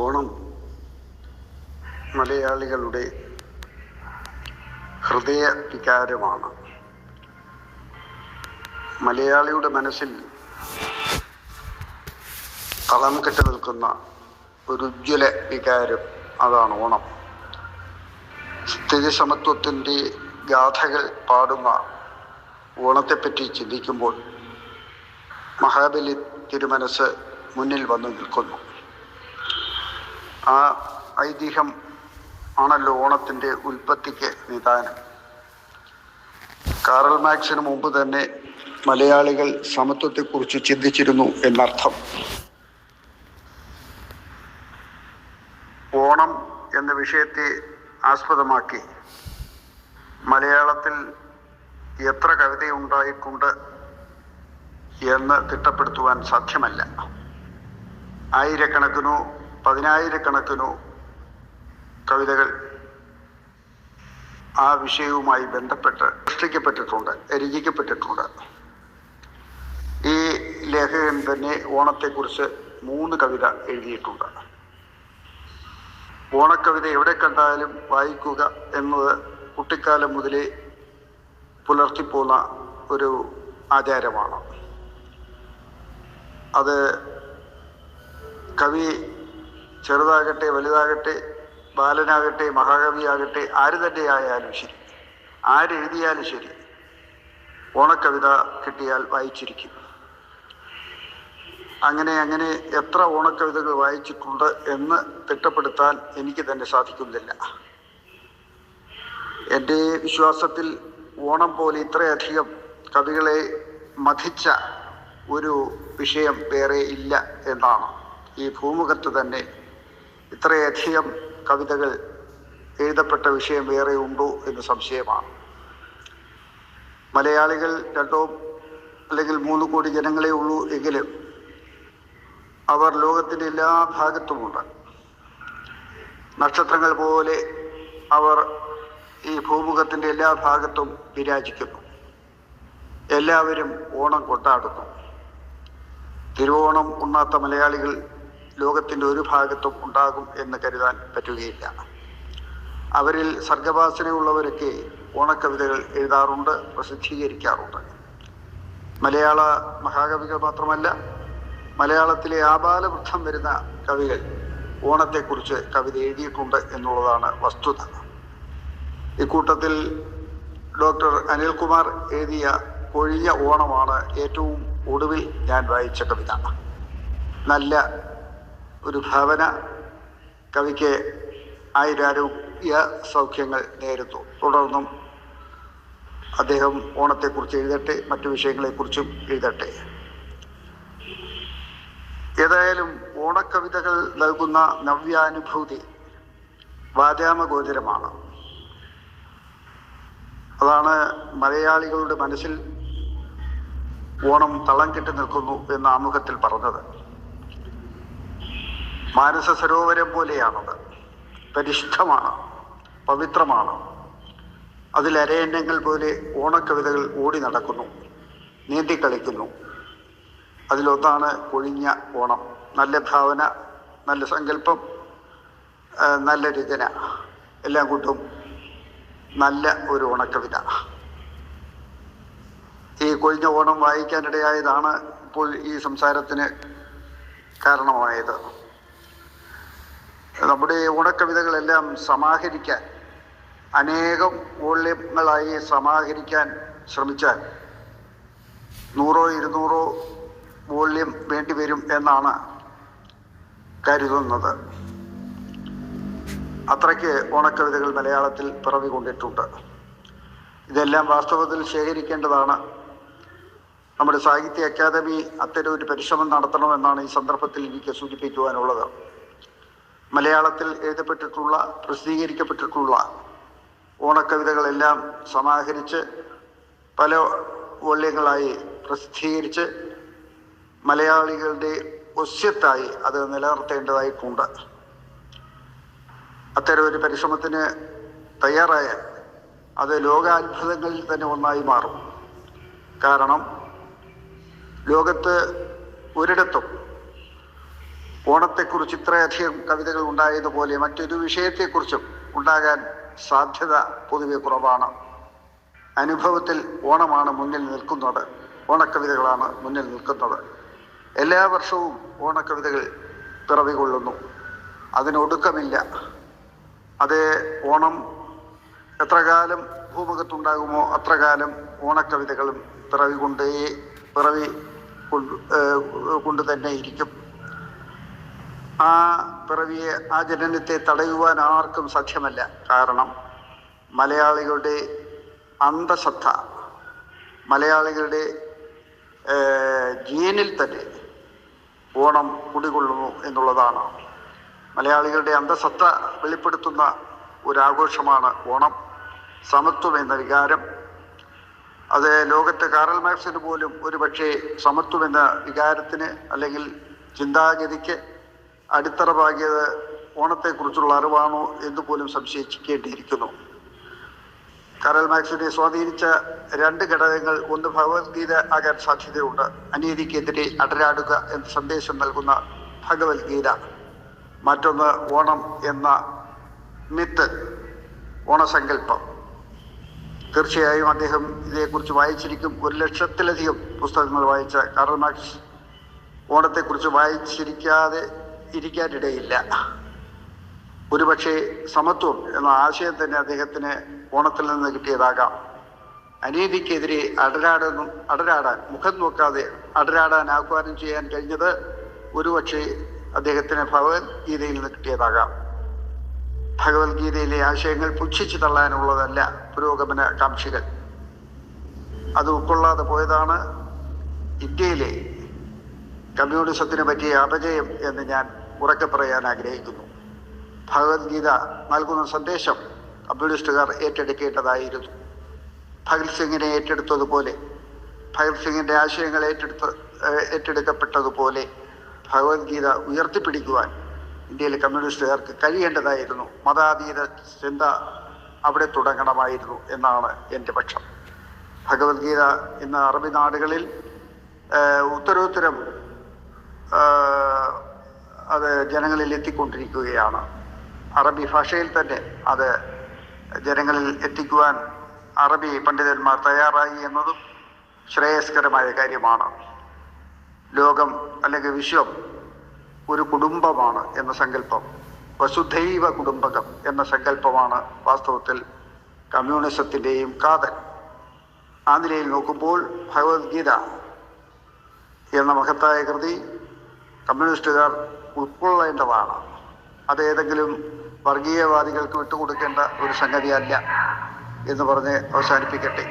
ഓണം മലയാളികളുടെ ഹൃദയ വികാരമാണ് മലയാളിയുടെ മനസ്സിൽ കളം കെട്ടി നിൽക്കുന്ന ഒരു ഉജ്ജ്വല വികാരം അതാണ് ഓണം. സ്ഥിതി സമത്വത്തിന്റെ ഗാഥകൾ പാടുന്ന ഓണത്തെപ്പറ്റി ചിന്തിക്കുമ്പോൾ മഹാബലി തിരുമനസ് മുന്നിൽ വന്നു നിൽക്കുന്നു. ആ ഐതിഹ്യം ആണല്ലോ ഓണത്തിന്റെ ഉൽപ്പത്തിക്ക് നിദാനം. കാറൽ മാക്സിന് മുമ്പ് തന്നെ മലയാളികൾ സമത്വത്തെക്കുറിച്ച് ചിന്തിച്ചിരുന്നു എന്നർത്ഥം. ഓണം എന്ന വിഷയത്തെ ആസ്പദമാക്കി മലയാളത്തിൽ എത്ര കവിതയുണ്ടായിട്ടുണ്ട് എന്ന് തിട്ടപ്പെടുത്തുവാൻ സാധ്യമല്ല. ആയിരക്കണക്കിനോ പതിനായിരക്കണക്കിനോ കവിതകൾ ആ വിഷയവുമായി ബന്ധപ്പെട്ട് സൃഷ്ടിക്കപ്പെട്ടിട്ടുണ്ട് രചിക്കപ്പെട്ടിട്ടുണ്ട്. ഈ ലേഖകൻ തന്നെ ഓണത്തെക്കുറിച്ച് മൂന്ന് കവിത എഴുതിയിട്ടുണ്ട്. ഓണക്കവിത എവിടെ കണ്ടാലും വായിക്കുക എന്നത് കുട്ടിക്കാലം മുതലേ പുലർത്തിപ്പോന്ന ഒരു ആചാരമാണ്. അത് കവി ചെറുതാകട്ടെ വലുതാകട്ടെ ബാലനാകട്ടെ മഹാകവിയാകട്ടെ ആര് തന്നെ ആയാലും ശരി ആരെഴുതിയാലും ശരി. ഓണക്കവിത കിട്ടിയാൽ വായിച്ചിരിക്കും. അങ്ങനെ അങ്ങനെ എത്ര ഓണക്കവിതകൾ വായിച്ചിട്ടുണ്ട് എന്ന് തിട്ടപ്പെടുത്താൻ എനിക്ക് തന്നെ സാധിക്കുന്നില്ല. എന്റെ വിശ്വാസത്തിൽ ഓണം പോലെ ഇത്രയധികം കവികളെ മഥിച്ച ഒരു വിഷയം വേറെ ഇല്ല എന്നാണ്. ഈ ഭൂമുഖത്ത് തന്നെ ഇത്രയധികം കവിതകൾ എഴുതപ്പെട്ട വിഷയം വേറെ ഉണ്ടോ എന്ന് സംശയമാണ്. മലയാളികൾ രണ്ടോ അല്ലെങ്കിൽ മൂന്ന് കോടി ജനങ്ങളെ ഉള്ളൂ എങ്കിലും അവർ ലോകത്തിന്റെ എല്ലാ ഭാഗത്തുമുണ്ട്. നക്ഷത്രങ്ങൾ പോലെ അവർ ഈ ഭൂമുഖത്തിന്റെ എല്ലാ ഭാഗത്തും വിരാജിക്കുന്നു. എല്ലാവരും ഓണം കൊണ്ടാടുന്നു തിരുവോണം ഉണ്ണാത്ത മലയാളികൾ ലോകത്തിന്റെ ഒരു ഭാഗത്തും ഉണ്ടാകും എന്ന് കരുതാൻ പറ്റുകയില്ല. അവരിൽ സർഗവാസനയുള്ളവരൊക്കെ ഓണക്കവിതകൾ എഴുതാറുണ്ട് പ്രസിദ്ധീകരിക്കാറുണ്ട്. മലയാള മഹാകവികൾ മാത്രമല്ല മലയാളത്തിലെ ആബാലവൃദ്ധം വരുന്ന കവികൾ ഓണത്തെക്കുറിച്ച് കവിത എഴുതിയിട്ടുണ്ട് എന്നുള്ളതാണ് വസ്തുത. ഇക്കൂട്ടത്തിൽ ഡോക്ടർ അനിൽകുമാർ എഴുതിയ കൊഴിഞ്ഞ ഓണമാണ് ഏറ്റവും ഒടുവിൽ ഞാൻ വായിച്ച കവിത. നല്ല ഒരു ഭാവന കവിക്ക് ആയുരാരോഗ്യ സൗഖ്യങ്ങൾ നേരുന്നു. തുടർന്നും അദ്ദേഹം ഓണത്തെക്കുറിച്ച് എഴുതട്ടെ മറ്റു വിഷയങ്ങളെക്കുറിച്ചും എഴുതട്ടെ. ഏതായാലും ഓണക്കവിതകൾ നൽകുന്ന നവ്യാനുഭൂതി വാചാമഗോചരമാണ്. അതാണ് മലയാളികളുടെ മനസ്സിൽ ഓണം തളം കെട്ടി നിൽക്കുന്നു എന്ന് ആമുഖത്തിൽ പറഞ്ഞത്. മാനസ സരോവരം പോലെയാണത്. പരിശുദ്ധമാണ് പവിത്രമാണ്. അതിൽ പോലെ ഓണക്കവിതകൾ ഓടി നടക്കുന്നു നീന്തിക്കളിക്കുന്നു അതിലൊന്നാണ് കൊഴിഞ്ഞ ഓണം. നല്ല ഭാവന നല്ല സങ്കല്പം നല്ല രചന. എല്ലാം കൂട്ടും നല്ല ഒരു ഓണക്കവിത. ഈ കൊഴിഞ്ഞ ഓണം വായിക്കാനിടയായതാണ് ഇപ്പോൾ ഈ സംസാരത്തിന് കാരണമായത്. നമ്മുടെ ഓണക്കവിതകളെല്ലാം സമാഹരിക്കാൻ അനേകം വോള്യങ്ങളായി സമാഹരിക്കാൻ ശ്രമിച്ചാൽ നൂറോ ഇരുന്നൂറോ വോള്യം വേണ്ടിവരും എന്നാണ് കരുതുന്നത്. അത്രയ്ക്ക് ഓണക്കവിതകൾ മലയാളത്തിൽ പിറവി കൊണ്ടിട്ടുണ്ട് ഇതെല്ലാം വാസ്തവത്തിൽ ശേഖരിക്കേണ്ടതാണ്. നമ്മുടെ സാഹിത്യ അക്കാദമി അത്തരം ഒരു പരിശ്രമം നടത്തണമെന്നാണ് ഈ സന്ദർഭത്തിൽ എനിക്ക് സൂചിപ്പിക്കുവാനുള്ളത്. മലയാളത്തിൽ എഴുതപ്പെട്ടിട്ടുള്ള പ്രസിദ്ധീകരിക്കപ്പെട്ടിട്ടുള്ള ഓണക്കവിതകളെല്ലാം സമാഹരിച്ച് പല വോള്യങ്ങളായി പ്രസിദ്ധീകരിച്ച് മലയാളികളുടെ ഒസ്യത്തായി അത് നിലനിർത്തേണ്ടതായിട്ടുണ്ട്. അത്തരം ഒരു പരിശ്രമത്തിന് തയ്യാറായ അത് ലോകാത്ഭുതങ്ങളിൽ തന്നെ ഒന്നായി മാറും. കാരണം ലോകത്ത് ഒരിടത്തും ഓണത്തെക്കുറിച്ച് ഇത്രയധികം കവിതകൾ ഉണ്ടായതുപോലെ മറ്റൊരു വിഷയത്തെക്കുറിച്ചും ഉണ്ടാകാൻ സാധ്യത പൊതുവെ കുറവാണ്. അനുഭവത്തിൽ ഓണമാണ് മുന്നിൽ നിൽക്കുന്നത്. ഓണക്കവിതകളാണ് മുന്നിൽ നിൽക്കുന്നത്. എല്ലാ വർഷവും ഓണക്കവിതകൾ പിറവികൊള്ളുന്നു. അതിനൊടുക്കമില്ല അത് ഓണം എത്ര കാലം ഭൂമുഖത്തുണ്ടാകുമോ അത്ര കാലം ഓണക്കവിതകളും പിറവി കൊണ്ടേ പിറവി കൊണ്ട് കൊണ്ട് തന്നെ ഇരിക്കും ആ പിറവിയെ ആ ജനനത്തെ തടയുവാൻ ആർക്കും സാധ്യമല്ല കാരണം മലയാളികളുടെ അന്ധശ്രദ്ധ മലയാളികളുടെ ജീനിൽ തന്നെ ഓണം കുടികൊള്ളുന്നു എന്നുള്ളതാണ്. മലയാളികളുടെ അന്തസത്ത വെളിപ്പെടുത്തുന്ന ഒരാഘോഷമാണ് ഓണം. സമത്വം എന്ന വികാരം. അത് ലോകത്തെ കാറൽ മാക്സിന് പോലും ഒരു പക്ഷേ സമത്വം എന്ന വികാരത്തിന് അല്ലെങ്കിൽ ചിന്താഗതിക്ക് അടിത്തറ പാകിയത് ഓണത്തെക്കുറിച്ചുള്ള അറിവാണോ എന്ന് പോലും സംശയിക്കേണ്ടിയിരിക്കുന്നു. കരൽ മാക്സിനെ സ്വാധീനിച്ച രണ്ട് ഘടകങ്ങൾ ഒന്ന് ഭഗവത്ഗീത ആകാൻ സാധ്യതയുണ്ട്. അനീതിക്കെതിരെ അടരാടുക എന്ന സന്ദേശം നൽകുന്ന ഭഗവത്ഗീത. മറ്റൊന്ന് ഓണം എന്ന മിത്ത് ഓണസങ്കല്പം. തീർച്ചയായും അദ്ദേഹം ഇതേക്കുറിച്ച് വായിച്ചിരിക്കും. ഒരു ലക്ഷത്തിലധികം പുസ്തകങ്ങൾ വായിച്ച കാറൽ മാർക്സ് ഓണത്തെക്കുറിച്ച് വായിച്ചിരിക്കാതെ ഇരിക്കാനിടയില്ല ഒരുപക്ഷെ സമത്വം എന്ന ആശയം തന്നെ അദ്ദേഹത്തിന് ഓണത്തിൽ നിന്ന് കിട്ടിയതാകാം. അനീതിക്കെതിരെ അടരാടുന്നു അടരാടാൻ മുഖം നോക്കാതെ അടരാടാൻ ആഹ്വാനം ചെയ്യാൻ കഴിഞ്ഞത് ഒരുപക്ഷെ അദ്ദേഹത്തിന് ഭഗവത്ഗീതയിൽ നിന്ന് കിട്ടിയതാകാം. ഭഗവത്ഗീതയിലെ ആശയങ്ങൾ പുച്ഛിച്ചു തള്ളാനുള്ളതല്ല പുരോഗമന കാംക്ഷികൾ. അത് ഉൾക്കൊള്ളാതെ പോയതാണ് ഇന്ത്യയിലെ കമ്മ്യൂണിസത്തിന് പറ്റിയ അപജയം എന്ന് ഞാൻ ഉറക്കെ പറയാൻ ആഗ്രഹിക്കുന്നു. ഭഗവത്ഗീത നൽകുന്ന സന്ദേശം കമ്മ്യൂണിസ്റ്റുകാർ ഏറ്റെടുക്കേണ്ടതായിരുന്നു. ഭഗത് സിംഗിനെ ഏറ്റെടുത്തതുപോലെ ഭഗത് സിംഗിന്റെ ആശയങ്ങൾ ഏറ്റെടുത്ത് ഏറ്റെടുക്കപ്പെട്ടതുപോലെ ഭഗവത്ഗീത ഉയർത്തിപ്പിടിക്കുവാൻ ഇന്ത്യയിലെ കമ്മ്യൂണിസ്റ്റുകാർക്ക് കഴിയേണ്ടതായിരുന്നു. മതാതീത ചിന്ത അവിടെ തുടങ്ങണമായിരുന്നു എന്നാണ് എന്റെ പക്ഷം. ഭഗവത്ഗീത ഇന്ന് അറബി നാടുകളിൽ ഉത്തരോത്തരം അത് ജനങ്ങളിൽ എത്തിക്കൊണ്ടിരിക്കുകയാണ്. അറബി ഭാഷയിൽ തന്നെ അത് ജനങ്ങളിൽ എത്തിക്കുവാൻ അറബി പണ്ഡിതന്മാർ തയ്യാറായി എന്നതും ശ്രേയസ്കരമായ കാര്യമാണ്. ലോകം അല്ലെങ്കിൽ വിശ്വം ഒരു കുടുംബമാണ് എന്ന സങ്കല്പം വസുധൈവ കുടുംബകം എന്ന സങ്കല്പമാണ് വാസ്തവത്തിൽ കമ്മ്യൂണിസത്തിന്റെയും കാതൽ. ആ നിലയിൽ നോക്കുമ്പോൾ ഭഗവത്ഗീത എന്ന മഹത്തായ കൃതി കമ്മ്യൂണിസ്റ്റുകാർ ഉൾക്കൊള്ളേണ്ടതാണ്. അത് ഏതെങ്കിലും വർഗീയവാദികൾക്ക് വിട്ടുകൊടുക്കേണ്ട ഒരു സംഗതിയല്ല എന്ന് പറഞ്ഞ് അവസാനിപ്പിക്കട്ടെ.